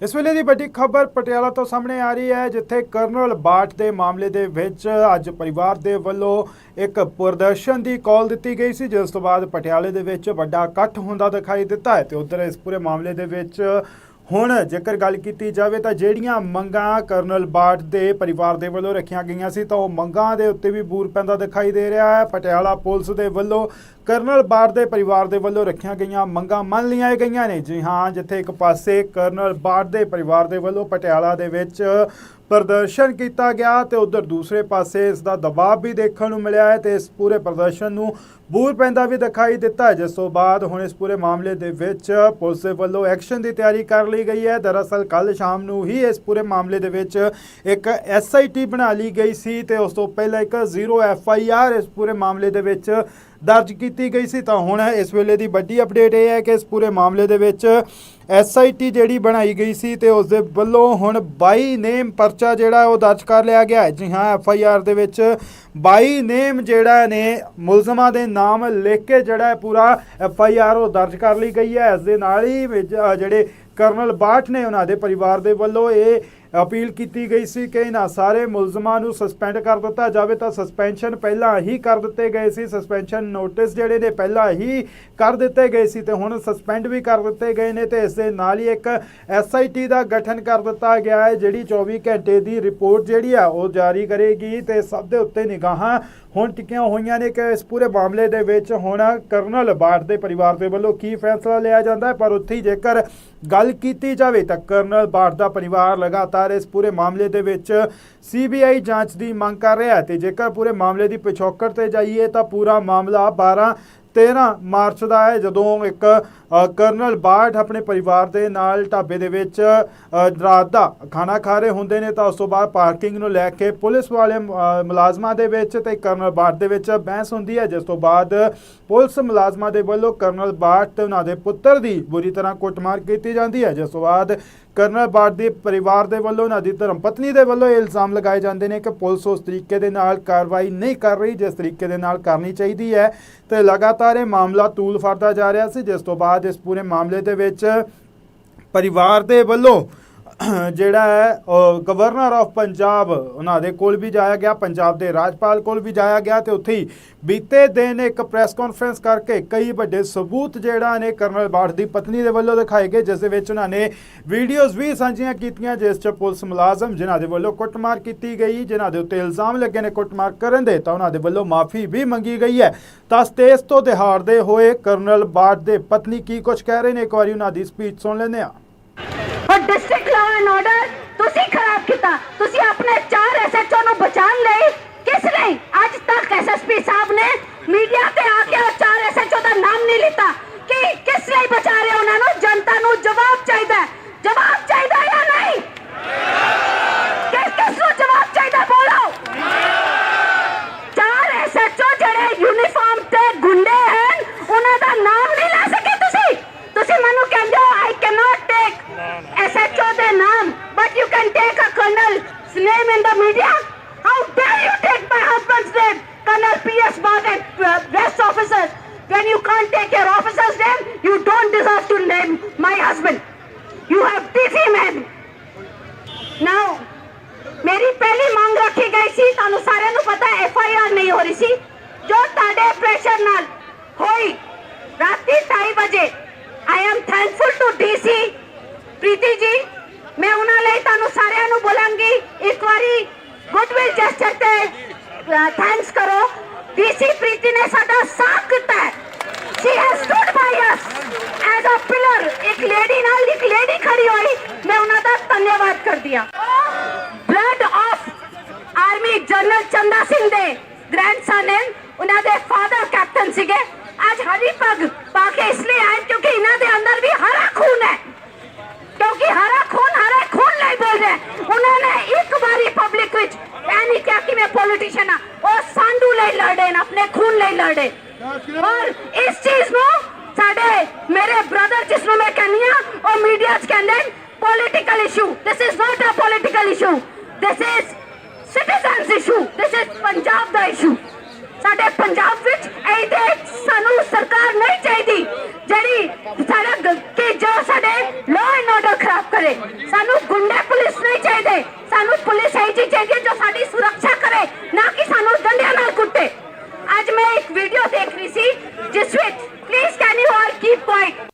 ਇਸ ਵੇਲੇ ਦੀ ਵੱਡੀ ਖਬਰ ਪਟਿਆਲਾ ਤੋਂ ਸਾਹਮਣੇ ਆ ਰਹੀ ਹੈ, ਜਿੱਥੇ ਕਰਨਲ ਬਾਟ ਦੇ ਮਾਮਲੇ ਦੇ ਵਿੱਚ ਅੱਜ ਪਰਿਵਾਰ ਦੇ ਵੱਲੋਂ ਇੱਕ ਪ੍ਰਦਰਸ਼ਨ ਦੀ ਕਾਲ ਦਿੱਤੀ ਗਈ ਸੀ, ਜਿਸ ਤੋਂ ਬਾਅਦ ਪਟਿਆਲੇ ਦੇ ਵਿੱਚ ਵੱਡਾ ਇਕੱਠ ਹੁੰਦਾ ਦਿਖਾਈ ਦਿੱਤਾ ਹੈ ਤੇ ਉਧਰ ਇਸ ਪੂਰੇ ਮਾਮਲੇ ਦੇ ਵਿੱਚ ਹੁਣ ਜੇਕਰ ਗੱਲ ਕੀਤੀ ਜਾਵੇ ਤਾਂ ਜਿਹੜੀਆਂ ਮੰਗਾਂ ਕਰਨਲ ਬਾਟ ਦੇ ਪਰਿਵਾਰ ਦੇ ਵੱਲੋਂ ਰੱਖੀਆਂ ਗਈਆਂ ਸੀ ਤਾਂ ਉਹ ਮੰਗਾਂ ਦੇ ਉੱਤੇ ਵੀ ਬੂਰ ਪੈਂਦਾ ਦਿਖਾਈ ਦੇ ਰਿਹਾ ਹੈ। ਪਟਿਆਲਾ ਪੁਲਿਸ ਦੇ ਵੱਲੋਂ ਕਰਨਲ ਬਾਟ ਦੇ ਪਰਿਵਾਰ ਦੇ ਵੱਲੋਂ ਰੱਖੀਆਂ ਗਈਆਂ ਮੰਗਾਂ ਮੰਨ ਲਈਆਂ ਗਈਆਂ ਨੇ। ਜੀ ਹਾਂ, ਜਿੱਥੇ ਇੱਕ ਪਾਸੇ ਕਰਨਲ ਬਾਟ ਦੇ ਪਰਿਵਾਰ ਦੇ ਵੱਲੋਂ ਪਟਿਆਲਾ ਦੇ ਵਿੱਚ ਪ੍ਰਦਰਸ਼ਨ ਕੀਤਾ ਗਿਆ ਤੇ ਉਧਰ ਦੂਸਰੇ ਪਾਸੇ ਇਸ ਦਾ ਦਬਾਅ ਵੀ ਦੇਖਣ ਨੂੰ ਮਿਲਿਆ ਹੈ ਤੇ ਇਸ ਪੂਰੇ ਪ੍ਰਦਰਸ਼ਨ ਨੂੰ ਬੂਰ ਪੈਂਦਾ ਵੀ ਦਿਖਾਈ ਦਿੱਤਾ ਜਿਸ ਤੋਂ ਬਾਅਦ ਹੁਣ ਇਸ ਪੂਰੇ ਮਾਮਲੇ ਦੇ ਵਿੱਚ ਪੁਲਿਸ ਦੇ ਵੱਲੋਂ ਐਕਸ਼ਨ ਦੀ ਤਿਆਰੀ ਕਰ ਲਈ ਗਈ ਹੈ। ਦਰਅਸਲ ਕੱਲ ਸ਼ਾਮ ਨੂੰ ਹੀ ਇਸ ਪੂਰੇ ਮਾਮਲੇ ਦੇ ਵਿੱਚ ਇੱਕ ਐਸਆਈਟੀ ਬਣਾ ਲਈ ਗਈ ਸੀ ਤੇ ਉਸ ਤੋਂ ਪਹਿਲਾਂ ਇੱਕ ਜ਼ੀਰੋ ਐਫਆਈਆਰ ਇਸ ਪੂਰੇ ਮਾਮਲੇ ਦੇ ਵਿੱਚ ਦਰਜ ਕੀਤੀ ਗਈ ਸੀ। ਤਾਂ ਹੁਣ ਇਸ ਵੇਲੇ ਦੀ ਵੱਡੀ ਅਪਡੇਟ ਇਹ ਹੈ ਕਿ ਇਸ ਪੂਰੇ ਮਾਮਲੇ ਦੇ ਵਿੱਚ ਐਸਆਈਟੀ ਜਿਹੜੀ ਬਣਾਈ ਗਈ ਸੀ ਤੇ ਉਸ ਦੇ ਵੱਲੋਂ ਹੁਣ 22 ਨੇਮ ਪਰਚਾ ਜਿਹੜਾ ਉਹ ਦਰਜ ਕਰ ਲਿਆ ਗਿਆ ਹੈ। ਜੀ ਹਾਂ ਐਫਆਈਆਰ ਦੇ ਵਿੱਚ ਬਾਈ ਨੇਮ ਜਿਹੜਾ ਨੇ ਮੁਲਜ਼ਮਾਂ ਦੇ ਨਾਮ ਲਿਖ ਕੇ ਜਿਹੜਾ ਪੂਰਾ ਹੈ ਆਈ ਆਰ ਉਹ ਦਰਜ ਕਰ ਲਈ ਗਈ ਹੈ। ਇਸ ਦੇ ਨਾਲ ਹੀ ਜਿਹੜੇ ਕਰਨਲ ਬਾਠ ਨੇ ਉਹਨਾਂ ਦੇ ਪਰਿਵਾਰ ਦੇ ਵੱਲੋਂ ਇਹ ਅਪੀਲ ਕੀਤੀ ਗਈ ਸੀ ਕਿ ਇਹਨਾਂ ਸਾਰੇ ਮੁਲਜ਼ਮਾਂ ਨੂੰ ਸਸਪੈਂਡ ਕਰ ਦਿੱਤਾ ਜਾਵੇ ਤਾਂ ਸਸਪੈਂਸ਼ਨ ਪਹਿਲਾਂ ਹੀ ਕਰ ਦਿੱਤੇ ਗਏ ਸੀ। ਸਸਪੈਂਸ਼ਨ ਨੋਟਿਸ ਜਿਹੜੇ ਨੇ ਪਹਿਲਾਂ ਹੀ ਕਰ ਦਿੱਤੇ ਗਏ ਸੀ ਤੇ ਹੁਣ ਸਸਪੈਂਡ ਵੀ ਕਰ ਦਿੱਤੇ ਗਏ ਨੇ ਤੇ ਇਸ ਦੇ ਨਾਲ ਹੀ ਇੱਕ ਐਸਆਈਟੀ ਦਾ ਗਠਨ ਕਰ ਦਿੱਤਾ ਗਿਆ ਹੈ, ਜਿਹੜੀ 24 ਘੰਟੇ ਦੀ ਰਿਪੋਰਟ ਜਿਹੜੀ ਆ ਉਹ ਜਾਰੀ ਕਰੇਗੀ ਤੇ ਸਭ ਦੇ ਉੱਤੇ ਨਿਗਾਹਾਂ ਹੁਣ ਟਿਕੀਆਂ ਹੋਈਆਂ ਨੇ ਕਿ ਇਸ ਪੂਰੇ ਮਾਮਲੇ ਦੇ ਵਿੱਚ ਹੁਣ ਕਰਨਲ ਬਾਠ ਦੇ ਪਰਿਵਾਰ ਦੇ ਵੱਲੋਂ ਕੀ ਫੈਸਲਾ ਲਿਆ ਜਾਂਦਾ ਹੈ? ਪਰ ਉੱਥੇ ਜੇਕਰ ਗੱਲ ਕੀਤੀ ਜਾਵੇ ਤਾਂ ਕਰਨਲ ਬਾਠ ਦਾ ਪਰਿਵਾਰ ਲਗਾਤਾਰ ਇਸ ਪੂਰੇ ਮਾਮਲੇ ਦੇ ਵਿੱਚ ਸੀਬੀਆਈ ਜਾਂਚ ਦੀ ਮੰਗ ਕਰ ਰਿਹਾ ਹੈ ਤੇ ਜੇਕਰ ਪੂਰੇ ਮਾਮਲੇ ਦੀ ਪਿਛੋਕੜ ਤੇ ਜਾਈਏ ਤਾਂ ਪੂਰਾ ਮਾਮਲਾ 12 13 ਮਾਰਚ ਦਾ ਹੈ, ਜਦੋਂ ਇੱਕ ਕਰਨਲ ਬਾਠ ਆਪਣੇ ਪਰਿਵਾਰ ਦੇ ਨਾਲ ਢਾਬੇ ਦੇ ਵਿੱਚ ਅ, ਰਾਤ ਦਾ ਖਾਣਾ ਖਾ ਰਹੇ ਹੁੰਦੇ ਨੇ ਤਾਂ ਉਸ ਤੋਂ ਬਾਅਦ ਪਾਰਕਿੰਗ ਨੂੰ ਲੈ ਕੇ ਪੁਲਿਸ ਵਾਲੇ ਮੁਲਾਜ਼ਮਾਂ ਦੇ ਵਿੱਚ ਤੇ ਕਰਨਲ ਬਾਠ ਦੇ ਵਿੱਚ ਬਹਿਸ ਹੁੰਦੀ ਹੈ ਜਿਸ ਤੋਂ ਬਾਅਦ ਪੁਲਿਸ ਮੁਲਾਜ਼ਮਾਂ ਦੇ ਵੱਲੋਂ ਕਰਨਲ ਬਾਠ ਤੇ ਉਹਨਾਂ ਦੇ ਪੁੱਤਰ ਦੀ ਬੁਰੀ ਤਰ੍ਹਾਂ ਕੁੱਟਮਾਰ ਕੀਤੀ ਜਾਂਦੀ ਹੈ ਜਿਸ ਤੋਂ ਬਾਅਦ ਕਰਨਲ ਬਾਠ ਦੇ ਪਰਿਵਾਰ ਦੇ ਵੱਲੋਂ ਉਹਨਾਂ ਦੀ ਧਰਮ ਪਤਨੀ ਦੇ ਵੱਲੋਂ ਇਹ ਇਲਜ਼ਾਮ ਲਗਾਏ ਜਾਂਦੇ ਨੇ ਕਿ ਪੁਲਿਸ ਉਸ ਤਰੀਕੇ ਦੇ ਨਾਲ ਕਾਰਵਾਈ ਨਹੀਂ ਕਰ ਰਹੀ ਜਿਸ ਤਰੀਕੇ ਦੇ ਨਾਲ ਕਰਨੀ ਚਾਹੀਦੀ ਹੈ ਤੇ ਲਗਾਤਾਰ ਇਹ ਮਾਮਲਾ ਤੂਲ ਫੜਦਾ ਜਾ ਰਿਹਾ ਸੀ ਜਿਸ ਤੋਂ ਬਾਅਦ ਇਸ ਪੂਰੇ ਮਾਮਲੇ ਦੇ ਵਿੱਚ ਪਰਿਵਾਰ ਦੇ ਵੱਲੋਂ ਜਿਹੜਾ ਹੈ ਗਵਰਨਰ ਆਫ ਪੰਜਾਬ ਉਹਨਾਂ ਦੇ ਕੋਲ ਵੀ ਜਾਇਆ ਗਿਆ, ਪੰਜਾਬ ਦੇ ਰਾਜਪਾਲ ਕੋਲ ਵੀ ਜਾਇਆ ਗਿਆ ਤੇ ਉੱਥੇ ਹੀ ਬੀਤੇ ਦਿਨ ਇੱਕ ਪ੍ਰੈਸ ਕਾਨਫਰੰਸ ਕਰਕੇ ਕਈ ਵੱਡੇ ਸਬੂਤ ਜਿਹੜਾ ਨੇ ਕਰਨਲ ਬਾਠ ਦੀ ਪਤਨੀ ਦੇ ਵੱਲੋਂ ਦਿਖਾਏ ਗਏ, ਜਿਸ ਦੇ ਵਿੱਚ ਉਹਨਾਂ ਨੇ ਵੀਡੀਓਜ਼ ਵੀ ਸਾਂਝੀਆਂ ਕੀਤੀਆਂ, ਜਿਸ 'ਚ ਪੁਲਿਸ ਮੁਲਾਜ਼ਮ ਜਿਨ੍ਹਾਂ ਦੇ ਵੱਲੋਂ ਕੁੱਟਮਾਰ ਕੀਤੀ ਗਈ, ਜਿਨ੍ਹਾਂ ਦੇ ਉੱਤੇ ਇਲਜ਼ਾਮ ਲੱਗੇ ਨੇ ਕੁੱਟਮਾਰ ਕਰਨ ਦੇ, ਤਾਂ ਉਹਨਾਂ ਦੇ ਵੱਲੋਂ ਮਾਫੀ ਵੀ ਮੰਗੀ ਗਈ ਹੈ। ਤਾਂ ਸਟੇਜ ਤੋਂ ਦਿਹਾੜਦੇ ਹੋਏ ਕਰਨਲ ਬਾਠ ਦੇ ਪਤਨੀ ਕੀ ਕੁਝ ਕਹਿ ਰਹੇ ਨੇ? ਇੱਕ ਵਾਰੀ ਉਹਨਾਂ ਦੀ ਸਪੀਚ ਸੁਣ ਲੈਂਦੇ ਹਾਂ। ਔਰ ਡਿਸਟ੍ਰਿਕਟ ਲਾਅ ਐਂਡ ਆਰਡਰ ਤੁਸੀਂ ਖਰਾਬ ਕੀਤਾ। ਤੁਸੀਂ ਆਪਣੇ ਚਾਰ ਐਸਐਚਓ ਨੂੰ ਬਚਾਉਣ ਲਈ ਕਿਸ ਲਈ? ਅੱਜ ਤੱਕ ਐਸਐਸਪੀ ਸਾਹਿਬ ਨੇ ਮੀਡੀਆ ਤੇ ਆ ਕੇ ਉਹ ਚਾਰ ਐਸਐਚਓ ਦਾ ਨਾਮ ਨਹੀਂ ਲਿੱਤਾ। ਕਿ ਕਿਸ ਲਈ ਬਚਾ ਰਹੇ ਉਹਨਾਂ ਨੂੰ? ਜਨਤਾ ਨੂੰ ਜਵਾਬ ਚਾਹੀਦਾ ਹੈ। ਜਵਾਬ ਚਾਹੀਦਾ ਜਾਂ ਨਹੀਂ? ਕਿਸ ਕਿਸ ਨੂੰ ਜਵਾਬ ਚਾਹੀਦਾ ਬੋਲੋ। ਚਾਰ ਐਸਐਚਓ ਜਿਹੜੇ ਯੂਨੀਫਾਰਮ ਤੇ ਗੁੰਡੇ ਹਨ ਉਹਨਾਂ ਦਾ ਨਾਮ ਨਹੀਂ ਲੈ ਸਕੇ ਤੁਸੀਂ ਤੁਸੀਂ ਮੈਨੂੰ ਕਹਿੰਦੇ ਹੋ ਆਈ ਕੈਨੋਟ ਟੇਕ ਐਸਐਚਓ ਦੇ ਨਾਮ but you can take a colonel's name in the media how dare you take my husband's name colonel ps Bhatt and uh, rest officers when you can't take your officer's name you don't deserve to name my husband you have busy men now ਮੇਰੀ ਪਹਿਲੀ ਮੰਗ ਰੱਖੀ ਗਈ ਸੀ ਤੁਹਾਨੂੰ ਸਾਰਿਆਂ ਨੂੰ ਪਤਾ F I R ਨਹੀਂ ਹੋ ਰਹੀ ਸੀ, ਜੋ ਤੁਹਾਡੇ ਪ੍ਰੈਸ਼ਰ ਨਾਲ ਹੋਈ। ਰਾਤੀ 2:30 ਵਜੇ I am thankful to DC Preeti ji, ਮੈਂ ਉਹਨਾਂ ਲਈ ਤੁਹਾਨੂੰ ਸਾਰਿਆਂ ਨੂੰ ਬੋਲਾਂਗੀ। ਇੱਕ ਵਾਰੀ ਗੁੱਡਵਿਲ ਜੈਸਚਰ ਤੇ ਥੈਂਕਸ ਕਰੋ। ਡੀਸੀ ਪ੍ਰੀਤੀ ਨੇ ਸਾਡਾ ਸਾਥ ਦਿੱਤਾ ਹੈ। She has stood by us as a pillar ਇੱਕ ਲੇਡੀ ਨਾਲ ਇੱਕ ਲੇਡੀ ਖੜੀ ਹੋਈ। ਮੈਂ ਉਹਨਾਂ ਦਾ ਧੰਨਵਾਦ ਕਰਦੀ ਹਾਂ। Blood of army general Chanda Singh ਦੇ ਗ੍ਰੈਂਡਸਨ ਨੇ ਉਹਨਾਂ ਦੇ ਫਾਦਰ ਕੈਪਟਨ ਸੀਗੇ ਅੱਜ ਹਰੀ ਪੱਗ ਪਾ ਕੇ ਇਸ ਲਈ ਆਏ ਕਿਉਂਕਿ ਇਹਨਾਂ ਦੇ ਅੰਦਰ ਵੀ ਹਰਾ ਖੂਨ ਹੈ ਕਿਉਂਕਿ ਹਰਾ ਖੂਨ ਹਰੇ ਖੂਨ ਲਈ ਬੋਲ ਰਿਹਾ ਉਹਨਾਂ ਨੇ ਇੱਕ ਵਾਰੀ ਪਬਲਿਕ ਵਿੱਚ ਇਹ ਨਹੀਂ ਕਿਹਾ ਕਿ ਮੈਂ ਪੋਲੀਟੀਸ਼ੀਅਨ ਆ ਉਹ ਸਾਂਡੂ ਲਈ ਲੜੇ ਨੇ ਆਪਣੇ ਖੂਨ ਲਈ ਲੜੇ ਔਰ ਇਸ ਚੀਜ਼ ਨੂੰ ਸਾਡੇ ਮੇਰੇ ਬ੍ਰਦਰ ਜਿਸ ਨੂੰ ਮੈਂ ਕਹਿੰਦੀ ਆ ਉਹ ਮੀਡੀਆ 'ਚ ਕਹਿੰਦੇ political issue this is not a political issue this is citizens issue this is Punjab the issue ਸਾਡੇ ਪੰਜਾਬ ਵਿੱਚ ਇਹਦੇ ਸਾਨੂੰ ਸਰਕਾਰ ਨਹੀਂ ਚਾਹੀਦੀ ਜਿਹੜੀ ਸਾਡਾ ਕਿ ਜੋ ਸਾਡੇ ਲੋ ਐਂਡ ਆਰਡਰ ਖਰਾਬ ਕਰੇ। ਸਾਨੂੰ ਗੁੰਡੇ ਪੁਲਿਸ ਨਹੀਂ ਚਾਹੀਦੇ। ਸਾਨੂੰ ਪੁਲਿਸ ਐਜੀ ਚਾਹੀਦੀ ਜੋ ਸਾਡੀ ਸੁਰੱਖਿਆ ਕਰੇ, ਨਾ ਕਿ ਸਾਨੂੰ ਡੰਡਿਆਂ ਨਾਲ ਕੁੱਟੇ। ਅੱਜ ਮੈਂ ਇੱਕ ਵੀਡੀਓ ਦੇਖ ਰਹੀ ਸੀ, ਜਿਸ ਵਿੱਚ please can you all keep quiet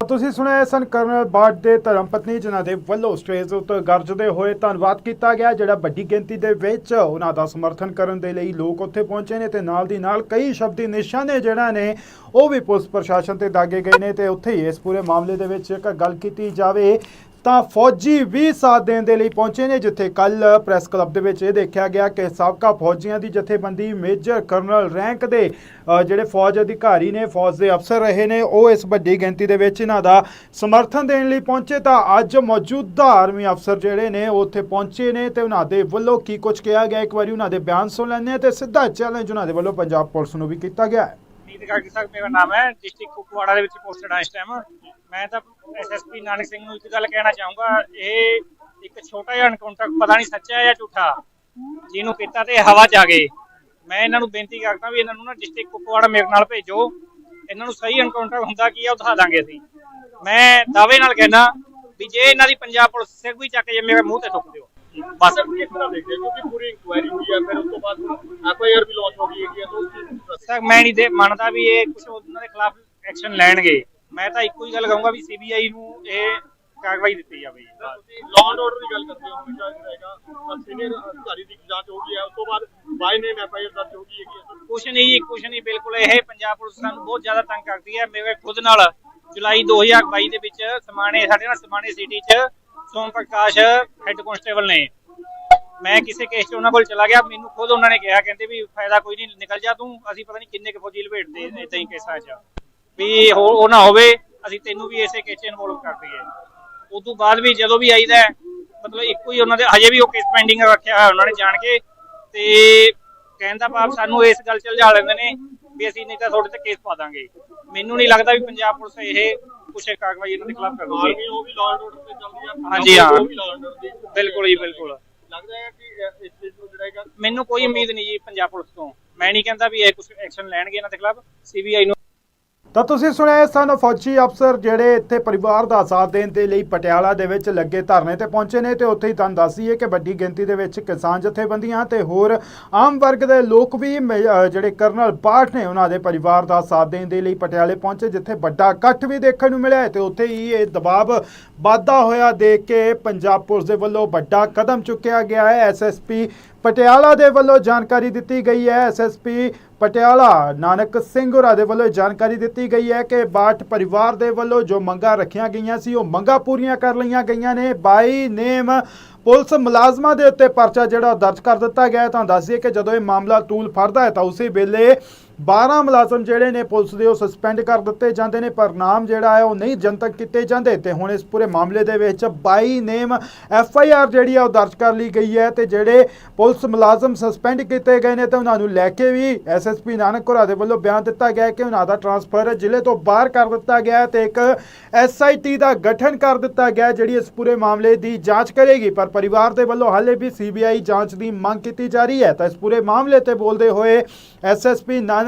ਤੁਸੀਂ ਸੁਣਿਆ ਸਨ ਕਰਨਲ ਬਾਟ ਦੇ ਧਰਮ ਪਤਨੀ ਜਿਨ੍ਹਾਂ ਦੇ ਵੱਲੋਂ ਸਟੇਜ ਉੱਤੇ ਗਰਜਦੇ ਹੋਏ ਧੰਨਵਾਦ ਕੀਤਾ ਗਿਆ, ਜਿਹੜਾ ਵੱਡੀ ਗਿਣਤੀ ਦੇ ਵਿੱਚ ਉਹਨਾਂ ਦਾ ਸਮਰਥਨ ਕਰਨ ਦੇ ਲਈ ਲੋਕ ਉੱਥੇ ਪਹੁੰਚੇ ਨੇ ਤੇ ਨਾਲ ਦੀ ਨਾਲ ਕਈ ਸ਼ਬਦੀ ਨਿਸ਼ਾਨੇ ਜਿਹੜਾ ਨੇ, ਉਹ ਵੀ ਪੁਲਿਸ ਪ੍ਰਸ਼ਾਸਨ ਤੇ ਦਾਗੇ ਗਏ ਨੇ ਤੇ ਉੱਥੇ ਹੀ ਇਸ ਪੂਰੇ ਮਾਮਲੇ ਦੇ ਵਿੱਚ ਇੱਕ ਗੱਲ ਕੀਤੀ ਜਾਵੇ ਤਾਂ ਫੌਜੀ ਵੀ ਸਾਥ ਦੇਣ ਦੇ ਲਈ ਪਹੁੰਚੇ ਨੇ, ਜਿੱਥੇ ਕੱਲ ਪ੍ਰੈਸ ਕਲੱਬ ਦੇ ਵਿੱਚ ਇਹ ਦੇਖਿਆ ਗਿਆ ਕਿ ਸਾਬਕਾ ਫੌਜੀਆਂ ਦੀ ਜਥੇਬੰਦੀ ਮੇਜਰ ਕਰਨਲ ਰੈਂਕ ਦੇ ਜਿਹੜੇ ਫੌਜ ਅਧਿਕਾਰੀ ਨੇ, ਫੌਜ ਦੇ ਅਫਸਰ ਰਹੇ ਨੇ, ਉਹ ਇਸ ਵੱਡੀ ਗਿਣਤੀ ਦੇ ਵਿੱਚ ਇਹਨਾਂ ਦਾ ਸਮਰਥਨ ਦੇਣ ਲਈ ਪਹੁੰਚੇ। ਤਾਂ ਅੱਜ ਮੌਜੂਦਾ ਆਰਮੀ ਅਫਸਰ ਜਿਹੜੇ ਨੇ, ਉਹ ਉੱਥੇ ਪਹੁੰਚੇ ਨੇ ਤੇ ਉਹਨਾਂ ਦੇ ਵੱਲੋਂ ਕੀ ਕੁਝ ਕਿਹਾ ਗਿਆ? ਇੱਕ ਵਾਰੀ ਉਹਨਾਂ ਦੇ ਬਿਆਨ ਸੁਣ ਲੈਂਦੇ ਹਾਂ ਤੇ ਸਿੱਧਾ ਚੈਲੰਜ ਉਹਨਾਂ ਦੇ ਵੱਲੋਂ ਪੰਜਾਬ ਪੁਲਿਸ ਨੂੰ ਵੀ ਕੀਤਾ ਗਿਆ ਹੈ। ਨੀਤ ਕਾਕੀ ਸਾਹਿਬ, ਮੇਰਾ ਨਾਮ ਹੈ ਡਿਸਟ੍ਰਿਕਟ ਕੁਪਵਾੜਾ ਦੇ ਵਿੱਚ ਪੋਸਟਡ ਹਾਂ ਇਸ ਟਾਈਮ ਮੈਂ ਤਾਂ ਐਸਐਸਪੀ ਨਾਨਕ ਸਿੰਘ ਨੂੰ ਇੱਕ ਗੱਲ ਕਹਿਣਾ ਚਾਹੂੰਗਾ, ਇਹ ਇੱਕ ਛੋਟਾ ਜਿਹਾ ਐਨਕਾਊਂਟਰ ਪਤਾ ਨਹੀਂ ਸੱਚਾ ਹੈ ਜਾਂ ਝੂਠਾ, ਜਿਹਨੂੰ ਕੀਤਾ ਤੇ ਹਵਾ ਚ ਆ ਗਏ। ਮੈਂ ਇਹਨਾਂ ਨੂੰ ਬੇਨਤੀ ਕਰਦਾ ਵੀ ਇਹਨਾਂ ਨੂੰ ਨਾ ਡਿਸਟ੍ਰਿਕਟ ਕੁਪਵਾੜਾ ਮੇਰੇ ਨਾਲ ਭੇਜੋ। ਇਹਨਾਂ ਨੂੰ ਸਹੀ ਐਨਕਾਊਂਟਰ ਹੁੰਦਾ ਕੀ ਆ, ਉਹ ਦਾਂਗੇ ਅਸੀਂ। ਮੈਂ ਦਾਅਵੇ ਨਾਲ ਕਹਿਣਾ ਵੀ ਜੇ ਇਹਨਾਂ ਦੀ ਪੰਜਾਬ ਪੁਲਿਸ ਸਿਰ ਵੀ ਚੱਕ ਜੇ, ਮੇਰੇ ਮੂੰਹ ਤੇ ਥੁੱਕ ਦਿਓ। ਬਸ ਕਿਸ ਤਰ੍ਹਾਂ ਦੇਖਦੇ ਕਿਉਂਕਿ ਪੂਰੀ ਇਨਕੁਆਇਰੀ ਹੋਈ ਹੈ ਫਿਰ ਉਸ ਤੋਂ ਬਾਅਦ ਐਫਆਈਆਰ ਵੀ ਲਾਂਚ ਹੋ ਸਰ ਮੈਂ ਨਹੀਂ ਦੇ ਮੰਨਦਾ ਵੀ ਇਹ ਕੁਝ ਉਹਨਾਂ ਦੇ ਖਿਲਾਫ ਐਕਸ਼ਨ ਲੈਣਗੇ। ਮੈਂ ਤਾਂ ਇੱਕੋ ਹੀ ਗੱਲ ਕਹੂੰਗਾ ਵੀ ਸੀਬੀਆਈ ਨੂੰ ਇਹ ਕਾਰਵਾਈ ਦਿੱਤੀ ਜਾਵੇ। ਤੁਸੀਂ ਲਾਅ ਐਂਡ ਆਰਡਰ ਦੀ ਗੱਲ ਕਰਦੇ ਹੋ ਹਮੇਸ਼ਾ ਰਹੇਗਾ ਸੀਨੀਅਰ ਅਧਿਕਾਰੀ ਦੀ ਜਾਂਚ ਹੋ ਗਈ ਹੈ ਉਸ ਤੋਂ ਬਾਅਦ ਬਾਈ ਨੇਮ ਐਫਆਈਆਰ ਦਰਜ ਹੋ ਗਈ ਹੈਗੀ ਹੈ। ਕੁਛ ਨਹੀਂ ਜੀ ਕੁਛ ਨਹੀਂ ਬਿਲਕੁਲ ਇਹ ਪੰਜਾਬ ਪੁਲਿਸ ਸਾਨੂੰ ਬਹੁਤ ਜ਼ਿਆਦਾ ਤੰਗ ਕਰਦੀ ਹੈ। ਮੇਰੇ ਖੁਦ ਨਾਲ ਜੁਲਾਈ 2022 ਦੇ ਵਿੱਚ ਸਮਾਣੇ ਸਾਡੇ ਨਾਲ ਸਮਾਣੇ ਸਿਟੀ 'ਚ ਸੋਮ ਪ੍ਰਕਾਸ਼ ਹੈੱਡ ਕਨਸਟੇਬਲ ਨੇ। ਮੈਂ ਕਿਸੇ ਕੇਸ 'ਚ ਉਹਨਾਂ ਕੋਲ ਚਲਾ ਗਿਆ ਮੈਨੂੰ ਖੁਦ ਉਹਨਾਂ ਨੇ ਕਿਹਾ ਕਹਿੰਦੇ ਵੀ ਫਾਇਦਾ ਕੋਈ ਨਹੀਂ ਨਿਕਲ ਜਾ ਤੂੰ ਅਸੀਂ ਪਤਾ ਨਹੀਂ ਕਿੰਨੇ ਕੁ ਫੌਜੀ ਲਪੇਟਦੇ ਇਦਾਂ ਹੀ ਕੇਸਾਂ 'ਚ। ਵੀ ਹੋ ਉਹ ਨਾ ਹੋਵੇ ਅਸੀਂ ਤੈਨੂੰ ਵੀ ਇਸੇ ਕੇਸ 'ਚ ਇਨਵੋਲਵ ਕਰ ਦਈਏ। ਉਸ ਤੋਂ ਬਾਅਦ ਵੀ ਜਦੋਂ ਵੀ ਆਈਦਾ ਹੈ, ਮਤਲਬ ਇੱਕੋ ਹੀ ਉਹਨਾਂ ਦੇ ਹਜੇ ਵੀ ਉਹ ਕੇਸ ਪੈਂਡਿੰਗ ਰੱਖਿਆ ਹੋਇਆ ਉਹਨਾਂ ਨੇ ਜਾਣ ਕੇ ਤੇ ਕਹਿਣ ਦਾ ਭਾਵ ਸਾਨੂੰ ਇਸ ਗੱਲ 'ਚ ਉਲਝਾ ਲੈਂਦੇ ਨੇ ਵੀ ਅਸੀਂ ਨਹੀਂ ਤਾਂ ਤੁਹਾਡੇ ਤੇ ਕੇਸ ਪਾ ਦਾਂਗੇ। ਮੈਨੂੰ ਨਹੀਂ ਲੱਗਦਾ ਵੀ ਪੰਜਾਬ ਪੁਲਿਸ ਇਹ ਕੁਛ ਕਾਰਵਾਈ ਇਹਨਾਂ ਦੇ ਖਿਲਾਫ ਕਰੂਗੀ। ਆਰਮੀ ਉਹ ਵੀ ਲਾਅ ਐਂਡ ਆਰਡਰ ਤੇ ਚੱਲਦੀ ਹੈ ਹਾਂਜੀ, ਹਾਂ। ਉਹ ਵੀ ਲਾਅ ਐਂਡ ਆਰਡਰ ਦੀ। ਬਿਲਕੁਲ ਜੀ ਬਿਲਕੁਲ। ਲੱਗਦਾ ਹੈ ਕਿ ਇਸ ਚੀਜ਼ ਨੂੰ ਜਿਹੜਾ ਹੈਗਾ ਮੈਨੂੰ ਕੋਈ ਉਮੀਦ ਨਹੀਂ ਜੀ ਪੰਜਾਬ ਪੁਲਿਸ ਤੋਂ। ਮੈਂ ਨਹੀਂ ਕਹਿੰਦਾ ਵੀ ਇਹ ਕੁਝ ਐਕਸ਼ਨ ਲੈਣਗੇ ਇਹਨਾਂ ਦੇ ਖਿਲਾਫ। ਸੀਬੀਆਈ ਨੂੰ ਤਾਂ ਤੁਸੀਂ ਸੁਣਿਆ ਸਨ ਫੌਜੀ ਅਫਸਰ ਜਿਹੜੇ ਇੱਥੇ ਪਰਿਵਾਰ ਦਾ ਸਾਥ ਦੇਣ ਦੇ ਲਈ ਪਟਿਆਲਾ ਦੇ ਵਿੱਚ ਲੱਗੇ ਧਰਨੇ ਤੇ ਪਹੁੰਚੇ ਨੇ ਤੇ ਉੱਥੇ ਹੀ ਤੁਹਾਨੂੰ ਦੱਸੀਏ ਕਿ ਵੱਡੀ ਗਿਣਤੀ ਦੇ ਵਿੱਚ ਕਿਸਾਨ ਜਥੇਬੰਦੀਆਂ ਤੇ ਹੋਰ ਆਮ ਵਰਗ ਦੇ ਲੋਕ ਵੀ ਮ- ਜਿਹੜੇ ਕਰਨਲ ਪਾਠ ਨੇ ਉਹਨਾਂ ਦੇ ਪਰਿਵਾਰ ਦਾ ਸਾਥ ਦੇਣ ਦੇ ਲਈ ਪਟਿਆਲੇ ਪਹੁੰਚੇ, ਜਿੱਥੇ ਵੱਡਾ ਇਕੱਠ ਵੀ ਦੇਖਣ ਨੂੰ ਮਿਲਿਆ ਹੈ ਤੇ ਉੱਥੇ ਹੀ ਇਹ ਦਬਾਅ ਵਾਧਾ ਹੋਇਆ ਦੇਖ ਕੇ ਪੰਜਾਬ ਪੁਲਿਸ ਦੇ ਵੱਲੋਂ ਵੱਡਾ ਕਦਮ ਚੁੱਕਿਆ ਗਿਆ ਹੈ। ਐਸਐਸਪੀ ਪਟਿਆਲਾ ਦੇ ਵੱਲੋਂ ਜਾਣਕਾਰੀ ਦਿੱਤੀ ਗਈ ਹੈ। ਐਸਐਸਪੀ ਪਟਿਆਲਾ ਨਾਨਕ ਸਿੰਘ ਹੋਰਾਂ ਦੇ ਵੱਲੋਂ ਇਹ ਜਾਣਕਾਰੀ ਦਿੱਤੀ ਗਈ ਹੈ ਕਿ ਬਾਠ ਪਰਿਵਾਰ ਦੇ ਵੱਲੋਂ ਜੋ ਮੰਗਾਂ ਰੱਖੀਆਂ ਗਈਆਂ ਸੀ, ਉਹ ਮੰਗਾਂ ਪੂਰੀਆਂ ਕਰ ਲਈਆਂ ਗਈਆਂ ਨੇ। ਬਾਈ ਨੇਮ ਪੁਲਿਸ ਮੁਲਾਜ਼ਮਾਂ ਦੇ ਉੱਤੇ ਪਰਚਾ ਜਿਹੜਾ ਉਹ ਦਰਜ ਕਰ ਦਿੱਤਾ ਗਿਆ ਹੈ। ਤਾਂ ਦੱਸੀਏ ਕਿ ਜਦੋਂ ਇਹ ਮਾਮਲਾ ਤੂਲ ਫੜਦਾ ਹੈ ਤਾਂ ਉਸੇ ਵੇਲੇ 12 ਮੁਲਾਜ਼ਮ ਜਿਹੜੇ ਨੇ ਪੁਲਿਸ ਦੇ ਉਹ ਸਸਪੈਂਡ ਕਰ ਦਿੱਤੇ ਜਾਂਦੇ ਨੇ, ਪਰ ਨਾਮ ਜਿਹੜਾ ਹੈ ਉਹ ਨਹੀਂ ਜਨਤਕ ਕੀਤੇ ਜਾਂਦੇ। ਤੇ ਹੁਣ ਇਸ ਪੂਰੇ ਮਾਮਲੇ ਦੇ ਵਿੱਚ 22 ਨੇਮ ਐਫ ਆਈ ਆਰ ਜਿਹੜੀ ਆ ਉਹ ਦਰਜ ਕਰ ਲਈ ਗਈ ਹੈ ਤੇ ਜਿਹੜੇ ਪੁਲਿਸ ਮੁਲਾਜ਼ਮ ਸਸਪੈਂਡ ਕੀਤੇ ਗਏ ਨੇ ਤੇ ਉਹਨਾਂ ਨੂੰ ਲੈ ਕੇ ਵੀ ਐਸ ਐਸ ਪੀ ਨਾਨਕਪੁਰਾ ਦੇ ਵੱਲੋਂ ਬਿਆਨ ਦਿੱਤਾ ਗਿਆ ਕਿ ਉਹਨਾਂ ਦਾ ਟਰਾਂਸਫਰ ਜ਼ਿਲ੍ਹੇ ਤੋਂ ਬਾਹਰ ਕਰ ਦਿੱਤਾ ਗਿਆ ਹੈ ਤੇ ਇੱਕ ਐਸ ਆਈ ਟੀ ਦਾ ਗਠਨ ਕਰ ਦਿੱਤਾ ਗਿਆ ਜਿਹੜੀ ਇਸ ਪੂਰੇ ਮਾਮਲੇ ਦੀ ਜਾਂਚ ਕਰੇਗੀ। ਪਰ ਪਰਿਵਾਰ ਦੇ ਵੱਲੋਂ ਹਾਲੇ ਵੀ ਸੀ ਬੀ ਆਈ ਜਾਂਚ ਦੀ ਮੰਗ ਕੀਤੀ ਜਾ ਰਹੀ ਹੈ। ਤਾਂ ਇਸ ਪੂਰੇ ਮਾਮਲੇ ਤੇ ਬੋਲਦੇ ਹੋਏ S S P Nanak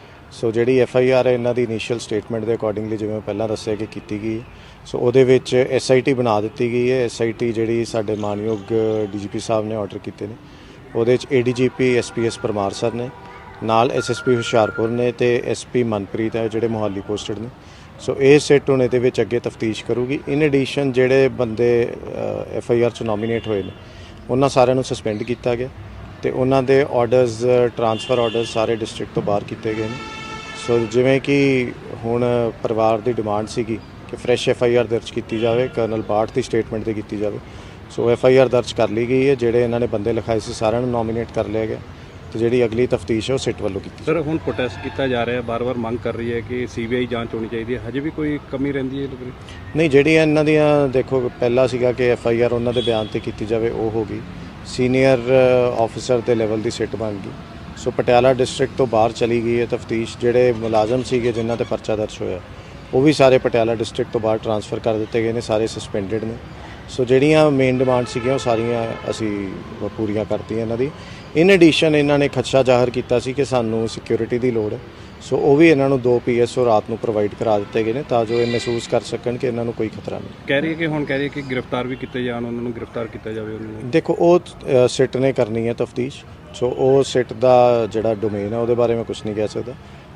ਸੋ ਜਿਹੜੀ ਐਫ ਆਈ ਆਰ ਹੈ, ਇਹਨਾਂ ਦੀ ਇਨੀਸ਼ੀਅਲ ਸਟੇਟਮੈਂਟ ਦੇ ਅਕੋਰਡਿੰਗਲੀ ਜਿਵੇਂ ਮੈਂ ਪਹਿਲਾਂ ਦੱਸਿਆ ਕਿ ਕੀਤੀ ਗਈ। ਹੈ। ਸੋ ਉਹਦੇ ਵਿੱਚ ਐਸ ਆਈ ਟੀ ਬਣਾ ਦਿੱਤੀ ਗਈ ਹੈ। ਐਸ ਆਈ ਟੀ ਜਿਹੜੀ ਸਾਡੇ ਮਾਨਯੋਗ ਡੀ ਜੀ ਪੀ ਸਾਹਿਬ ਨੇ ਆਰਡਰ ਕੀਤੇ ਨੇ। ਉਹਦੇ ਵਿੱਚ ਪੀ ਐਸਪੀਐਸ ਪਰਮਾਰ ਸਰ ਨੇ। ਨਾਲ ਐਸਐਸਪੀ ਹੁਸ਼ਿਆਰਪੁਰ ਨੇ ਤੇ ਐਸਪੀ ਮਨਪ੍ਰੀਤ ਹੈ, ਜਿਹੜੇ ਮੋਹਾਲੀ ਪੋਸਟਡ ਨੇ। ਸੋ ਇਹ ਸੈੱਟ ਹੁਣ ਇਹਦੇ ਵਿੱਚ ਅੱਗੇ ਤਫਤੀਸ਼ ਕਰੂਗੀ। ਇਨ ਐਡੀਸ਼ਨ ਜਿਹੜੇ ਬੰਦੇ ਐਫ ਆਈ ਆਰ ਚ ਨੋਮੀਨੇਟ ਹੋਏ ਨੇ, ਉਹਨਾਂ ਸਾਰਿਆਂ ਨੂੰ ਸਸਪੈਂਡ ਕੀਤਾ ਗਿਆ। ਤੇ ਉਹਨਾਂ ਦੇ ਆਰਡਰਸ ਟਰਾਂਸਫਰ ਆਰਡਰਸ ਸਾਰੇ ਡਿਸਟ੍ਰਿਕਟ ਤੋਂ ਬਾਹਰ ਕੀਤੇ ਗਏ ਨੇ। ਸੋ ਜਿਵੇਂ ਕਿ ਹੁਣ ਪਰਿਵਾਰ ਦੀ ਡਿਮਾਂਡ ਸੀਗੀ ਕਿ ਫਰੈਸ਼ ਐਫ ਆਈ ਆਰ ਦਰਜ ਕੀਤੀ ਜਾਵੇ ਕਰਨਲ ਬਾਠ ਦੀ ਸਟੇਟਮੈਂਟ ਤੇ ਕੀਤੀ ਜਾਵੇ। ਸੋ ਐਫ ਆਈ ਆਰ ਦਰਜ ਕਰ ਲਈ ਗਈ ਹੈ ਜਿਹੜੇ ਇਹਨਾਂ ਨੇ ਬੰਦੇ ਲਿਖਾਏ ਸੀ ਸਾਰਿਆਂ ਨੂੰ ਨੋਮੀਨੇਟ ਕਰ ਲਿਆ ਗਿਆ ਤੇ ਜਿਹੜੀ ਅਗਲੀ ਤਫਤੀਸ਼ ਹੈ ਉਹ ਸਿੱਟ ਵੱਲੋਂ ਕੀਤੀ ਸਰ ਹੁਣ ਪ੍ਰੋਟੈਸਟ ਕੀਤਾ ਜਾ ਰਿਹਾ ਹੈ ਬਾਰ-ਬਾਰ ਮੰਗ ਕਰ ਰਹੀ ਹੈ ਕਿ ਸੀਬੀਆਈ ਜਾਂਚ ਹੋਣੀ ਚਾਹੀਦੀ ਹੈ। ਹਜੇ ਵੀ ਕੋਈ ਕਮੀ ਰਹਿੰਦੀ ਹੈ ਵਿੱਚ ਨਹੀਂ ਜਿਹੜੀਆਂ ਇਹਨਾਂ ਦੀਆਂ ਦੇਖੋ ਪਹਿਲਾ ਸੀਗਾ ਕਿ ਐਫ ਆਈ ਆਰ ਉਹਨਾਂ ਦੇ ਬਿਆਨ ਤੇ ਕੀਤੀ ਜਾਵੇ ਉਹ ਹੋ ਗਈ। ਸੀਨੀਅਰ ਆਫੀਸਰ ਦੇ ਲੈਵਲ ਦੀ ਸਿੱਟ ਬਣ ਗਈ। ਸੋ ਪਟਿਆਲਾ ਡਿਸਟ੍ਰਿਕਟ ਤੋਂ ਬਾਹਰ ਚਲੀ ਗਈ ਹੈ ਤਫਤੀਸ਼, ਜਿਹੜੇ ਮੁਲਾਜ਼ਮ ਸੀਗੇ ਜਿਨ੍ਹਾਂ ਤੇ ਪਰਚਾ ਦਰਜ ਹੋਇਆ, ਉਹ ਵੀ ਸਾਰੇ ਪਟਿਆਲਾ ਡਿਸਟ੍ਰਿਕਟ ਤੋਂ ਬਾਹਰ ਟਰਾਂਸਫਰ ਕਰ ਦਿੱਤੇ ਗਏ ਨੇ, ਸਾਰੇ ਸਸਪੈਂਡਡ ਨੇ। ਸੋ ਜਿਹੜੀਆਂ ਮੇਨ ਡਿਮਾਂਡ ਸੀਗੀਆਂ, ਉਹ ਸਾਰੀਆਂ ਅਸੀਂ ਪੂਰੀਆਂ ਕਰਤੀਆਂ ਇਹਨਾਂ ਦੀ। ਇਨ ਐਡੀਸ਼ਨ ਇਹਨਾਂ ਨੇ ਖਦਸ਼ਾ ਜ਼ਾਹਰ ਕੀਤਾ ਸੀ ਕਿ ਸਾਨੂੰ ਸਿਕਿਉਰਿਟੀ ਦੀ ਲੋੜ ਹੈ। ਸੋ ਉਹ ਵੀ ਇਹਨਾਂ ਨੂੰ ਦੋ ਪੀਐਸਓ ਰਾਤ ਨੂੰ ਪ੍ਰੋਵਾਈਡ ਕਰਾ ਦਿੱਤੇ ਗਏ ਨੇ ਤਾਂ ਜੋ ਇਹ ਮਹਿਸੂਸ ਕਰ ਸਕਣ ਕਿ ਇਹਨਾਂ ਨੂੰ ਕੋਈ ਖਤਰਾ ਨਹੀਂ। ਕਹਿ ਰਹੀ ਹੈ ਕਿ ਹੁਣ ਕਹਿ ਰਹੀ ਹੈ ਕਿ ਗ੍ਰਿਫਤਾਰ ਵੀ ਕੀਤੇ ਜਾਣ ਉਹਨਾਂ ਨੂੰ ਗ੍ਰਿਫਤਾਰ ਕੀਤਾ ਜਾਵੇ ਉਹਨਾਂ ਨੂੰ। ਦੇਖੋ ਉਹ ਸਿਟ ਨੇ ਕਰਨੀ ਹੈ ਤਫਤੀਸ਼ ਸੋ ਉਹ ਸਿਟ ਦਾ ਜਿਹੜਾ ਡੋਮੇਨ ਹੈ ਉਹਦੇ ਬਾਰੇ ਮੈਂ ਕੁਝ ਨਹੀਂ ਕਹਿ ਸਕਦਾ।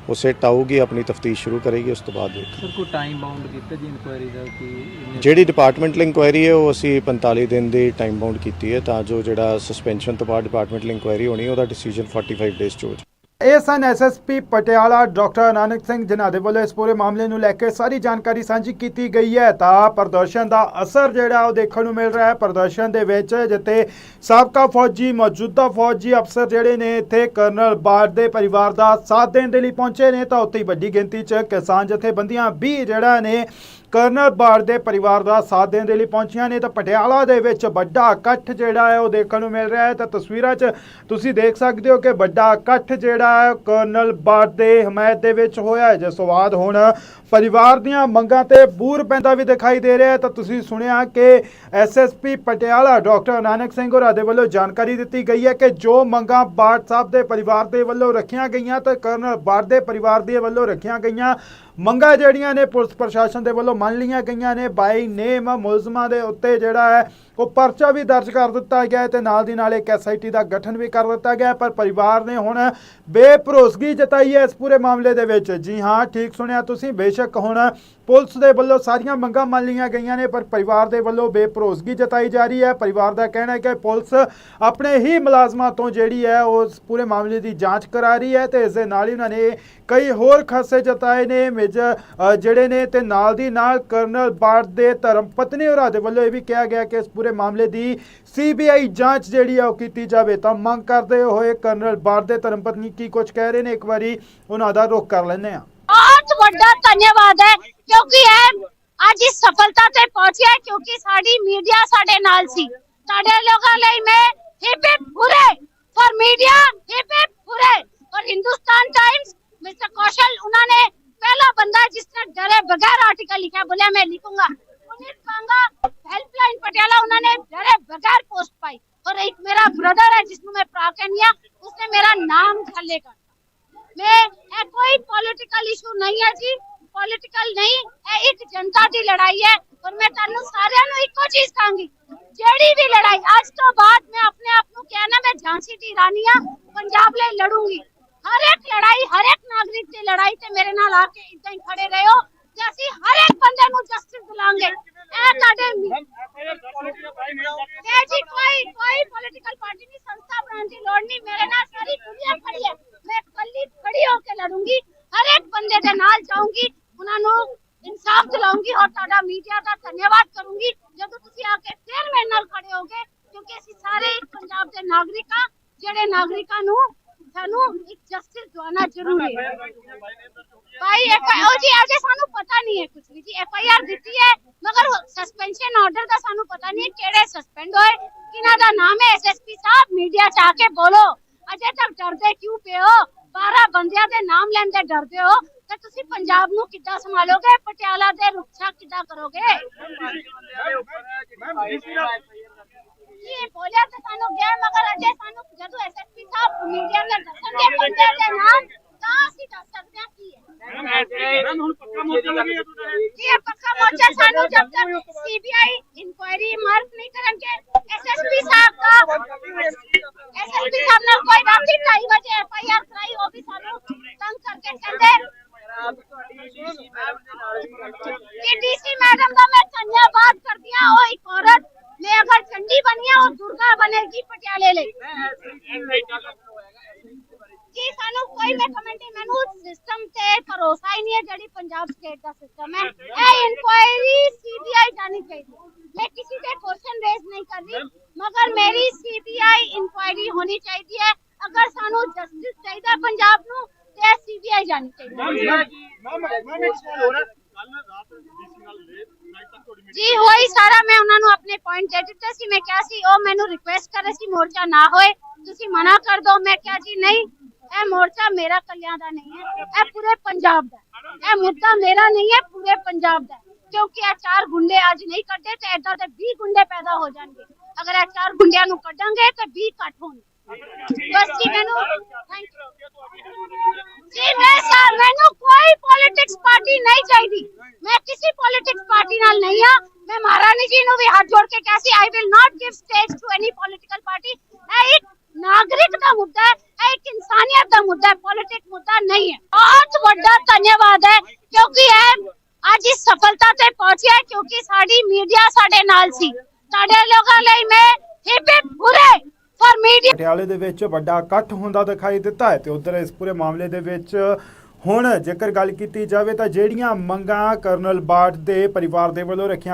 ਉਹ ਸਿਟ ਆਊਗੀ ਆਪਣੀ ਤਫਤੀਸ਼ ਸ਼ੁਰੂ ਕਰੇਗੀ ਉਸ ਤੋਂ ਬਾਅਦ ਦੇਖਾਂਗੇ। ਸਰ ਕੋਈ ਟਾਈਮ ਬਾਉਂਡ ਕੀਤਾ ਜੀ ਇਨਕੁਆਇਰੀ ਦਾ ਕਿ ਜਿਹੜੀ ਡਿਪਾਰਟਮੈਂਟਲ ਇਨਕੁਆਇਰੀ ਹੈ ਉਹ ਅਸੀਂ 45 ਦਿਨ ਦੀ ਟਾਈਮ ਬਾਉਂਡ ਕੀਤੀ ਹੈ ਤਾਂ ਜੋ ਜਿਹੜਾ ਸਸਪੈਂਸ਼ਨ ਤੋਂ ਬਾਅਦ ਡਿਪਾਰਟਮੈਂਟਲ ਇਨਕੁਆਇਰੀ ਹੋਣੀ ਉਹਦਾ ਡਿਸੀਜਨ 45 ਡੇਜ਼ 'ਚ ਹੋ ਜਾਵੇ। ਇਹ ਸਨ ਐਸਐਸਪੀ ਪਟਿਆਲਾ ਡਾਕਟਰ ਨਾਨਕ ਸਿੰਘ ਜਿਨ੍ਹਾਂ ਦੇ ਵੱਲੋਂ ਇਸ ਪੂਰੇ ਮਾਮਲੇ ਨੂੰ ਲੈ ਕੇ ਸਾਰੀ ਜਾਣਕਾਰੀ ਸਾਂਝੀ ਕੀਤੀ ਗਈ ਹੈ, ਤਾਂ ਪ੍ਰਦਰਸ਼ਨ ਦਾ ਅਸਰ ਜਿਹੜਾ ਉਹ ਦੇਖਣ ਨੂੰ ਮਿਲ ਰਿਹਾ ਹੈ। ਪ੍ਰਦਰਸ਼ਨ ਦੇ ਵਿੱਚ ਜਿੱਥੇ ਸਾਬਕਾ ਫੌਜੀ, ਮੌਜੂਦਾ ਫੌਜੀ ਅਫਸਰ ਜਿਹੜੇ ਨੇ ਇੱਥੇ, ਕਰਨਲ ਬਾੜ ਦੇ ਪਰਿਵਾਰ ਦਾ ਸਾਥ ਦੇਣ ਦੇ ਲਈ ਪਹੁੰਚੇ ਨੇ, ਤਾਂ ਉੱਥੇ ਵੱਡੀ ਗਿਣਤੀ 'ਚ ਕਿਸਾਨ ਜਥੇਬੰਦੀਆਂ ਵੀ ਜਿਹੜਾ ਨੇ ਕਰਨਲ ਬਾੜ ਦੇ ਪਰਿਵਾਰ ਦਾ ਸਾਥ ਦੇਣ ਦੇ ਲਈ ਪਹੁੰਚੀਆਂ ਨੇ ਤਾਂ ਪਟਿਆਲਾ ਦੇ ਵਿੱਚ ਵੱਡਾ ਇਕੱਠ ਜਿਹੜਾ ਹੈ ਉਹ ਦੇਖਣ ਨੂੰ ਮਿਲ ਰਿਹਾ ਹੈ। ਤਾਂ ਤਸਵੀਰਾਂ 'ਚ ਤੁਸੀਂ ਦੇਖ ਸਕਦੇ ਹੋ ਕਿ ਵੱਡਾ ਇਕੱਠ ਜਿਹੜਾ ਹੈ ਕਰਨਲ ਬਾੜ ਦੇ ਹਮਾਇਤ ਦੇ ਵਿੱਚ ਹੋਇਆ ਹੈ। ਜਿਸ ਤੋਂ ਬਾਅਦ ਹੁਣ ਪਰਿਵਾਰ ਦੀਆਂ ਮੰਗਾਂ ਤੇ ਬੂਰ ਪੈਂਦਾ ਵੀ ਦਿਖਾਈ ਦੇ ਰਿਹਾ ਹੈ, ਤਾਂ ਤੁਸੀਂ ਸੁਣਿਆ ਕਿ ਐਸਐਸਪੀ ਪਟਿਆਲਾ ਡਾਕਟਰ ਨਾਨਕ ਸਿੰਘ ਹੋਰਾਂ ਦੇ ਵੱਲੋਂ ਜਾਣਕਾਰੀ ਦਿੱਤੀ ਗਈ ਹੈ ਕਿ ਜੋ ਮੰਗਾਂ ਬਾੜ ਸਾਹਿਬ ਦੇ ਪਰਿਵਾਰ ਦੇ ਵੱਲੋਂ ਰੱਖੀਆਂ ਗਈਆਂ ਤਾਂ ਕਰਨਲ ਬਾੜ ਦੇ ਪਰਿਵਾਰ ਦੇ ਵੱਲੋਂ ਰੱਖੀਆਂ ਗਈਆਂ ਮੰਗਾਂ ਜਿਹੜੀਆਂ ਨੇ ਪੁਲਿਸ ਪ੍ਰਸ਼ਾਸਨ ਦੇ ਵੱਲੋਂ ਮੰਨ ਲਈਆਂ ਗਈਆਂ ਨੇ ਬਾਈ ਨੇਮ ਮੁਲਜ਼ਮਾਂ ਦੇ ਉੱਤੇ ਜਿਹੜਾ ਹੈ ਉਹ ਪਰਚਾ ਵੀ ਦਰਜ ਕਰ ਦਿੱਤਾ ਗਿਆ ਹੈ ਤੇ ਨਾਲ ਦੀ ਨਾਲ ਇੱਕ ਐਸਆਈਟੀ ਦਾ ਗਠਨ ਵੀ ਕਰ ਦਿੱਤਾ ਗਿਆ ਪਰ ਪਰਿਵਾਰ ਨੇ ਹੁਣ ਬੇਭਰੋਸਗੀ ਜਤਾਈ ਹੈ ਇਸ ਪੂਰੇ ਮਾਮਲੇ ਦੇ ਵਿੱਚ। ਜੀ ਹਾਂ, ਠੀਕ ਸੁਣਿਆ ਤੁਸੀਂ, ਬੇਸ਼ੱਕ ਹੁਣ ਪੁਲਿਸ ਦੇ ਵੱਲੋਂ ਸਾਰੀਆਂ ਮੰਗਾਂ ਮੰਨ ਲਈਆਂ ਗਈਆਂ ਨੇ, ਪਰ ਪਰਿਵਾਰ ਦੇ ਵੱਲੋਂ ਬੇਭਰੋਸਗੀ ਜਤਾਈ ਜਾ ਰਹੀ ਹੈ। ਪਰਿਵਾਰ ਦਾ ਕਹਿਣਾ ਹੈ ਕਿ ਪੁਲਿਸ ਆਪਣੇ ਹੀ ਮੁਲਾਜ਼ਮਾਂ ਤੋਂ ਜਿਹੜੀ ਹੈ ਉਸ ਪੂਰੇ ਮਾਮਲੇ ਦੀ ਜਾਂਚ ਕਰਾ ਰਹੀ ਹੈ ਤੇ ਇਸ ਦੇ ਨਾਲ ਹੀ ਉਹਨਾਂ ਨੇ ਕਈ ਹੋਰ ਖਾਸੇ ਜਤਾਏ ਨੇ ਮੇਜਰ ਜਿਹੜੇ ਨੇ ਤੇ ਨਾਲ ਦੀ ਨਾਲ ਕਰਨਲ ਬਾੜ ਦੇ ਧਰਮ ਪਤਨੀ ਹੋਰਾਂ ਦੇ ਵੱਲੋਂ ਇਹ ਵੀ ਕਿਹਾ ਗਿਆ ਕਿ ਇਸ ਪੂਰੇ ਪੂਰੇ ਮਾਮਲੇ ਦੀ ਸੀਬੀਆਈ ਜਾਂਚ ਜਿਹੜੀ ਆ ਉਹ ਕੀਤੀ ਜਾਵੇ ਤਾਂ ਮੰਗ ਕਰਦੇ ਹੋਏ ਕਰਨਲ ਬਾਰ ਦੇ ਧਰਮਪਤਨੀ ਕੀ ਕੁਝ ਕਹਿ ਰਹੇ ਨੇ? ਇੱਕ ਵਾਰੀ ਉਹਨਾਂ ਦਾ ਰੁਖ ਕਰ ਲੈਂਦੇ ਆ ਬਹੁਤ ਵੱਡਾ ਧੰਨਵਾਦ ਹੈ ਕਿਉਂਕਿ ਇਹ ਅੱਜ ਇਸ ਸਫਲਤਾ ਤੇ ਪਹੁੰਚਿਆ ਕਿਉਂਕਿ ਸਾਡੀ ਮੀਡੀਆ ਸਾਡੇ ਨਾਲ ਸੀ। ਸਾਡੇ ਲੋਕਾਂ ਲਈ ਮੈਂ hip hip hooray for media hip hip hooray ਔਰ ਹਿੰਦੁਸਤਾਨ ਟਾਈਮਸ ਮਿਸਟਰ ਕੌਸ਼ਲ, ਉਹਨਾਂ ਨੇ पहला बंदा जिसने डरे बगैर आर्टिकल लिखा बोले मैं लिखूंगा पुनीत पांगा हेल्पलाइन पटियाला उन्होंने डरे बगैर पोस्ट पाई और एक मेरा ब्रदर है जिसमें मैं प्रा कहनी उसने मेरा नाम थल्ले कर ਮੈਂ ਇਹ ਕੋਈ ਪੋਲਿਟੀਕਲ ਇਸ਼ੂ ਨਹੀਂ ਹੈ ਜੀ ਪੋਲਿਟੀਕਲ ਨਹੀਂ ਇਹ ਇੱਕ ਜਨਤਾ ਦੀ ਲੜਾਈ ਹੈ ਔਰ ਮੈਂ ਤੁਹਾਨੂੰ ਸਾਰਿਆਂ ਨੂੰ ਇੱਕੋ ਚੀਜ਼ ਕਹਾਂਗੀ ਜਿਹੜੀ ਵੀ ਲੜਾਈ ਅੱਜ ਤੋਂ ਬਾਅਦ ਮੈਂ ਆਪਣੇ ਆਪ ਨੂੰ ਕਹਿਣਾ ਮੈਂ ਝਾਂਸੀ ਦੀ ਰਾਣੀ ਆ ਪੰਜਾਬ ਲਈ ਲੜੂੰਗੀ ਹਰ ਇੱਕ ਲੜਾਈ ਹਰ ਇੱਕ ਨਾਗਰਿਕ ਦੀ ਲੜਾਈ ਤੇ ਮੇਰੇ ਨਾਲ ਆ ਕੇ ਇਦਾਂ ਹੀ ਖੜੇ ਰਹੋ ਤੇ ਅਸੀਂ ਹਰ ਇੱਕ ਬੰਦੇ ਨੂੰ ਜਸਟਿਸ ਦਿਲਾਂਗੇ। ਇਹ ਤੁਹਾਡੇ ਇਹ ਜੀ ਕੋਈ ਕੋਈ ਪੋਲਿਟੀਕਲ ਪਾਰਟੀ ਨਹੀਂ ਸੰਸਥਾ ਬਣਾਉਣ ਦੀ ਲੋੜ ਨਹੀਂ। ਮੇਰੇ ਨਾਲ ਸਾਰੀ ਦੁਨੀਆ ਖੜੀ ਹੈ। ਮੈਂ ਕੱਲੀ ਖੜੀ ਹੋ ਕੇ ਲੜੂੰਗੀ। ਹਰ ਇੱਕ ਬੰਦੇ ਦੇ ਨਾਲ ਜਾਊਂਗੀ। ਉਹਨਾਂ ਨੂੰ ਇਨਸਾਫ ਦਿਲਾਉਂਗੀ ਔਰ ਤੁਹਾਡਾ ਮੀਡੀਆ ਦਾ ਧੰਨਵਾਦ ਕਰੂੰਗੀ। ਜਦੋਂ ਤੁਸੀਂ ਆ ਕੇ ਫਿਰ ਮੇਰੇ ਨਾਲ ਖੜੇ ਹੋਗੇ ਕਿਉਂਕਿ ਅਸੀਂ ਸਾਰੇ ਪੰਜਾਬ ਦੇ ਨਾਗਰਿਕ ਜਿਹੜੇ ਨਾਗਰਿਕਾਂ ਨੂੰ ਸਾਨੂੰ ਇੱਕ ਜਸਟਿਸ ਦਵਾਉਣਾ ਜ਼ਰੂਰੀ ਹੈ ਭਾਈ ਐਫ ਉਹ ਜੀ ਅਜੇ ਸਾਨੂੰ ਪਤਾ ਨਹੀਂ ਹੈ ਕੁਝ ਵੀ ਜੀ ਐਫ ਆਈ ਆਰ ਦਿੱਤੀ ਹੈ ਮਗਰ ਸਸਪੈਂਸ਼ਨ ਆਰਡਰ ਦਾ ਸਾਨੂੰ ਪਤਾ ਨਹੀਂ ਕਿਹੜੇ ਸਸਪੈਂਡ ਹੋਏ ਕਿਹਨਾਂ ਦਾ ਨਾਮ ਹੈ ਐਸਐਸਪੀ ਸਾਹਿਬ ਮੀਡੀਆ ਚ ਆ ਕੇ ਬੋਲੋ ਅਜੇ ਤੱਕ ਡਰਦੇ ਕਿਉਂ ਪਏ ਹੋ 12 ਬੰਦਿਆਂ ਦੇ ਨਾਮ ਲੈਂਦੇ ਡਰਦੇ ਹੋ ਤੇ ਤੁਸੀਂ ਪੰਜਾਬ ਨੂੰ ਕਿੱਦਾਂ ਸੰਭਾਲੋਗੇ ਪਟਿਆਲਾ ਦੇ ਰੁੱਖਾ ਕਿੱਦਾਂ ਕਰੋਗੇ ਜੀ ਇਹ ਬੋਲਿਆ ਤਾਂ ਸਾਨੂੰ ਗਿਆ ਮਗਰ ਅਜੇ ਸਾਨੂੰ ਜਦੋਂ ਐਸਐਸਪੀ ਸਾਹਿਬ ਮੀਡੀਆ ਤੇ ਦੱਸਣਗੇ ਬੰਦੇ ਦੇ ਨਾਮ ਤਾਂ ਅਸੀਂ ਦੱਸ ਸਕਦੇ ਹਾਂ ਕੀ ਹੈ ਜੀ ਇਹ ਪੱਕਾ ਮੋਰਚਾ ਸਾਨੂੰ ਜਬ ਤੱਕ ਸੀਬੀਆਈ ਇਨਕੁਆਇਰੀ ਮਾਰਕ ਨਹੀਂ ਕਰਨਗੇ ਐਸਐਸਪੀ ਸਾਹਿਬ ਦਾ ਐਸਐਸਪੀ ਸਾਹਿਬ ਨਾਲ ਕੋਈ ਰਾਤੀ 2:30 ਵਜੇ ਐਫਆਈਆਰ ਕਰਾਈ ਉਹ ਵੀ ਸਾਨੂੰ ਤੰਗ ਕਰਕੇ ਕਹਿੰਦੇ ਕਿ ਡੀਸੀ ਮੈਡਮ ਦਾ ਮੈਂ ਧੰਨਵਾਦ ਕਰਦੀ ਹਾਂ ਉਹ ਇੱਕ ਔਰਤ ਮੈਂ ਅਗਰ ਚੰਡੀ ਬਣੀ ਹੈ ਉਹ ਦੁਰਗਾ ਬਣੇਗੀ ਪਟਿਆਲੇ ਲਈ ਜੀ ਸਾਨੂੰ ਕੋਈ ਮੈਂ ਕਮੈਂਟ ਨਹੀਂ ਮੈਨੂੰ ਸਿਸਟਮ ਤੇ ਭਰੋਸਾ ਹੀ ਨਹੀਂ ਹੈ ਜਿਹੜੀ ਪੰਜਾਬ ਸਟੇਟ ਦਾ ਸਿਸਟਮ ਹੈ ਇਹ ਇਨਕੁਆਇਰੀ ਸੀਬੀਆਈ ਜਾਣੀ ਚਾਹੀਦੀ ਹੈ। ਮੈਂ ਕਿਸੇ ਤੇ ਕੁਐਸਚਨ ਰੇਜ਼ ਨਹੀਂ ਕਰ ਰਹੀ ਮਗਰ ਮੇਰੀ ਸੀਬੀਆਈ ਇਨਕੁਆਇਰੀ ਹੋਣੀ ਚਾਹੀਦੀ ਹੈ ਅਗਰ ਸਾਨੂੰ ਜਸਟਿਸ ਚਾਹੀਦਾ ਹੈ ਪੰਜਾਬ ਨੂੰ ਤੇ ਸੀਬੀਆਈ ਜਾਣੀ ਚਾਹੀਦੀ ਹੈ ਜੀ ਹੋਈ ਸਾਰਾ। ਮੈਂ ਉਹਨਾਂ ਨੂੰ ਆਪਣੇ ਪੁਆਇੰਟ ਦੇ ਦਿੱਤੇ ਸੀ। ਮੈਂ ਕਿਹਾ ਸੀ, ਉਹ ਮੈਨੂੰ ਰਿਕੁਐਸਟ ਕਰੇ ਸੀ, ਮੋਰਚਾ ਨਾ ਹੋਏ, ਤੁਸੀਂ ਮਨਾ ਕਰ ਦਿਓ ਮੈਂ ਕਿਹਾ ਜੀ, ਨਹੀਂ, ਇਹ ਮੋਰਚਾ ਮੇਰਾ ਕੱਲਿਆਂ ਦਾ ਨਹੀਂ ਹੈ, ਇਹ ਪੂਰੇ ਪੰਜਾਬ ਦਾ ਇਹ ਮੁੱਦਾ ਮੇਰਾ ਨਹੀਂ ਹੈ, ਪੂਰੇ ਪੰਜਾਬ ਦਾ ਹੈ। ਕਿਉਂਕਿ ਇਹ ਚਾਰ ਗੁੰਡੇ ਅੱਜ ਨਹੀਂ ਕੱਢੇ ਤੇ ਏਦਾਂ ਦੇ 20 ਗੁੰਡੇ ਪੈਦਾ ਹੋ ਜਾਣਗੇ। ਅਗਰ ਇਹ ਚਾਰ ਗੁੰਡਿਆਂ ਨੂੰ ਕੱਢਾਂਗੇ ਤੇ 20 ਘੱਟ ਹੋਣਗੇ। ਬਸ ਜੀ ਮੈਨੂੰ ਥੈਂਕ ਜੀ ਮੈਂ ਸਾ ਮੈਨੂੰ ਕੋਈ ਪੋਲਿਟਿਕਸ ਪਾਰਟੀ ਨਹੀਂ ਚਾਹੀਦੀ ਮੈਂ ਕਿਸੇ ਪੋਲਿਟਿਕਸ ਪਾਰਟੀ ਨਾਲ ਨਹੀਂ ਆ ਮੈਂ ਮਹਾਰਾਣੀ ਜੀ ਨੂੰ ਵੀ ਹੱਥ ਜੋੜ ਕੇ ਕਿਹਾ ਸੀ I will not give stage to any political party ਇਹ ਇੱਕ ਨਾਗਰਿਕ ਦਾ ਮੁੱਦਾ ਹੈ ਇਹ ਇੱਕ ਇਨਸਾਨੀਅਤ ਦਾ ਮੁੱਦਾ ਹੈ ਪੋਲਿਟਿਕ ਮੁੱਦਾ ਨਹੀਂ ਹੈ ਬਹੁਤ ਵੱਡਾ ਧੰਨਵਾਦ ਹੈ ਕਿਉਂਕਿ ਇਹ ਅੱਜ ਇਸ ਸਫਲਤਾ ਤੇ ਪਹੁੰਚਿਆ ਹੈ ਕਿਉਂਕਿ ਸਾਡੀ ਮੀਡੀਆ ਸਾਡੇ ਨਾਲ ਸੀ ਸਾਡੇ ਲੋਕਾਂ ਲਈ ਮੈਂ hip hip hooray for media ਪਟਿਆਲੇ ਦੇ ਵਿੱਚ ਵੱਡਾ ਇਕੱਠ ਹੁੰਦਾ ਦਿਖਾਈ ਦਿੱਤਾ ਹੈ ਤੇ ਉਧਰ ਇਸ ਪੂਰੇ ਮਾਮਲੇ ਦੇ ਵਿੱਚ ਹੁਣ ਜੇਕਰ ਗੱਲ ਕੀਤੀ ਜਾਵੇ ਤਾਂ ਜਿਹੜੀਆਂ ਮੰਗਾਂ ਕਰਨਲ ਬਾਟ ਦੇ ਪਰਿਵਾਰ ਦੇ ਵੱਲੋਂ ਰੱਖੀਆਂ